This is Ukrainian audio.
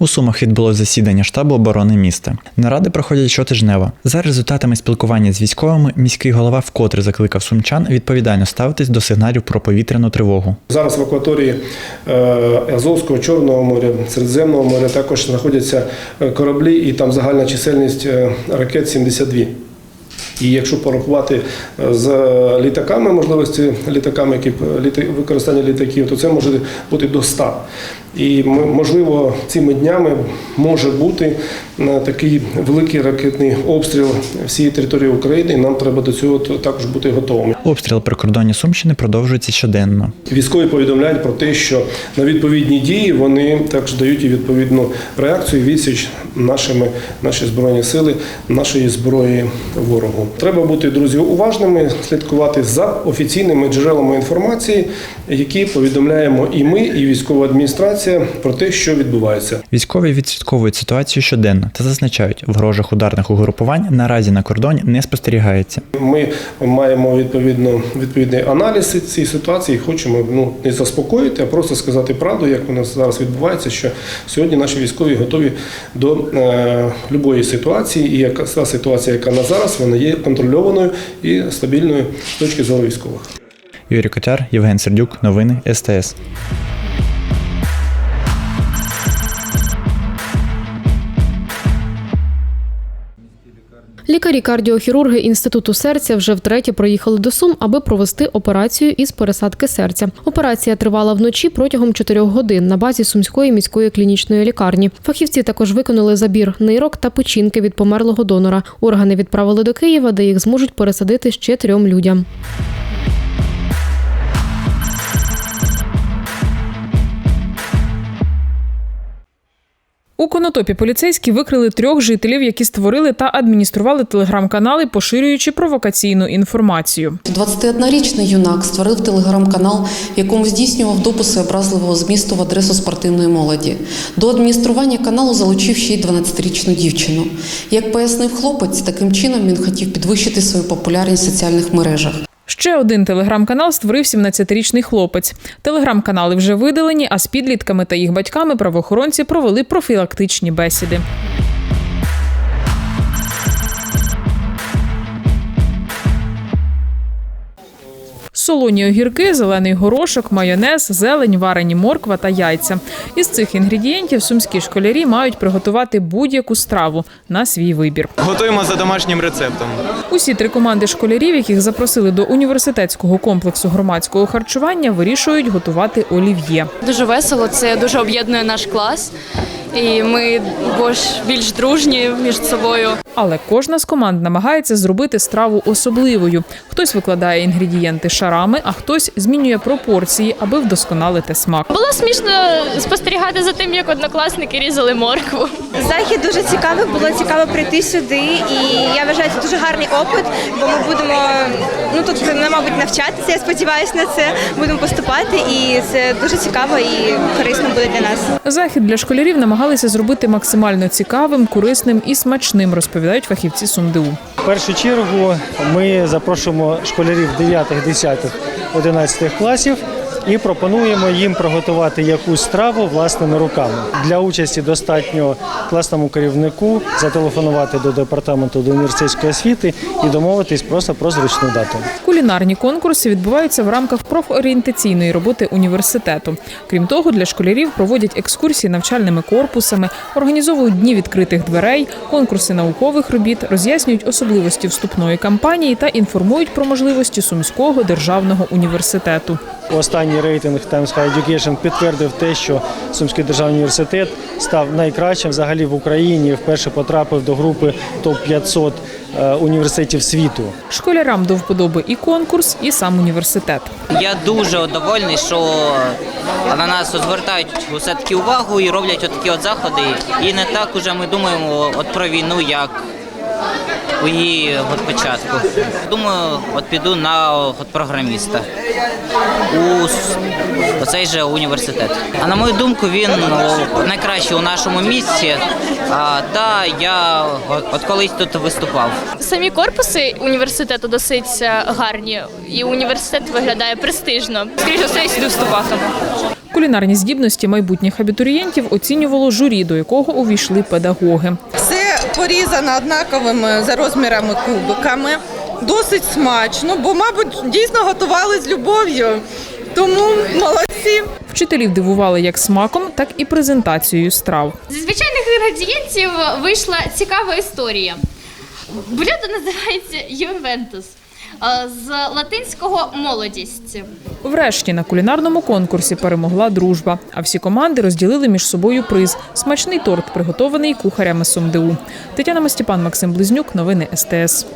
У Сумах відбулося засідання штабу оборони міста. Наради проходять щотижнево. За результатами спілкування з військовими, міський голова вкотре закликав сумчан відповідально ставитись до сигналів про повітряну тривогу. Зараз в акваторії е, Азовського, Чорного моря, Середземного моря також знаходяться е, кораблі, і там загальна чисельність е, ракет 72. І якщо порахувати е, з літаками, можливості літаками, які б- використання літаків, то це може бути до 100. І можливо цими днями може бути е, такий великий ракетний обстріл всієї території України. І нам треба до цього також бути готовими. Обстріл прикордоння Сумщини продовжується щоденно. Військові повідомляють про те, що на відповідні дії вони також дають і відповідну реакцію, відсіч нашими наші збройні сили, нашої зброї ворогу. Треба бути друзі уважними, слідкувати за офіційними джерелами інформації, які повідомляємо і ми, і військова адміністрація про те, що відбувається. Військові відслідковують ситуацію щоденно та зазначають, ворожих ударних угрупувань наразі на кордоні не спостерігається. Ми маємо відповідно відповідний аналіз цієї ситуації. і Хочемо ну не заспокоїти, а просто сказати правду, як воно зараз відбувається. Що сьогодні наші військові готові до е, любої ситуації, і яка та ситуація, яка на зараз, вона є контрольованою і стабільною з точки зору військових. Юрій Котяр, Євген Сердюк, новини СТС. Лікарі-кардіохірурги інституту серця вже втретє приїхали до Сум, аби провести операцію із пересадки серця. Операція тривала вночі протягом чотирьох годин на базі сумської міської клінічної лікарні. Фахівці також виконали забір нирок та печінки від померлого донора. Органи відправили до Києва, де їх зможуть пересадити ще трьом людям. У Конотопі поліцейські викрили трьох жителів, які створили та адміністрували телеграм-канали, поширюючи провокаційну інформацію. 21-річний юнак створив телеграм-канал, в якому здійснював дописи образливого змісту в адресу спортивної молоді. До адміністрування каналу залучив ще й 12-річну дівчину. Як пояснив хлопець, таким чином він хотів підвищити свою популярність в соціальних мережах. Ще один телеграм-канал створив 17-річний хлопець. Телеграм-канали вже видалені, а з підлітками та їх батьками правоохоронці провели профілактичні бесіди. Солоні огірки, зелений горошок, майонез, зелень, варені морква та яйця. Із цих інгредієнтів сумські школярі мають приготувати будь-яку страву на свій вибір. Готуємо за домашнім рецептом. Усі три команди школярів, яких запросили до університетського комплексу громадського харчування, вирішують готувати олів'є. Дуже весело, це дуже об'єднує наш клас, і ми більш, більш дружні між собою. Але кожна з команд намагається зробити страву особливою. Хтось викладає інгредієнти шарами, а хтось змінює пропорції, аби вдосконалити смак. Було смішно спостерігати за тим, як однокласники різали моркву. Захід дуже цікавий, було цікаво прийти сюди, і я вважаю, це дуже гарний опит, бо ми будемо ну тут ну, мабуть навчатися. Я сподіваюся на це. Будемо поступати, і це дуже цікаво і корисно буде для нас. Захід для школярів намагалися зробити максимально цікавим, корисним і смачним, розповідають фахівці СумДУ. В першу чергу ми запрошуємо школярів 9, 10, 11 класів і пропонуємо їм приготувати якусь страву власними руками. Для участі достатньо класному керівнику зателефонувати до департаменту до університетської освіти і домовитись просто про зручну дату. Кулінарні конкурси відбуваються в рамках профорієнтаційної роботи університету. Крім того, для школярів проводять екскурсії навчальними корпусами, організовують дні відкритих дверей, конкурси наукових робіт, роз'яснюють особливості вступної кампанії та інформують про можливості Сумського державного університету. Останній рейтинг Times Higher Education підтвердив те, що Сумський державний університет став найкращим взагалі в Україні. Вперше потрапив до групи топ 500 е, університетів світу. Школярам до вподоби і конкурс, і сам університет. Я дуже довольний, що на нас звертають все таки увагу і роблять отакі от заходи. І не так уже ми думаємо от про війну, як у її от початку. Думаю, от піду на от програміста у оцей же університет. А на мою думку, він ну, найкращий у нашому місті. А, та я от, от колись тут виступав. Самі корпуси університету досить е, гарні, і університет виглядає престижно. Скоріше все, я сюди вступатиму. Кулінарні здібності майбутніх абітурієнтів оцінювало журі, до якого увійшли педагоги. Все порізано однаковими за розмірами кубиками. Досить смачно, бо, мабуть, дійсно готували з любов'ю. Тому молодці. Вчителів дивували як смаком, так і презентацією страв. Зі звичайних інгредієнтів вийшла цікава історія. Блюдо називається Ювентус. З латинського молодість. Врешті на кулінарному конкурсі перемогла дружба, а всі команди розділили між собою приз смачний торт, приготований кухарями СумДУ. Тетяна Мастіпан, Максим Близнюк. Новини СТС.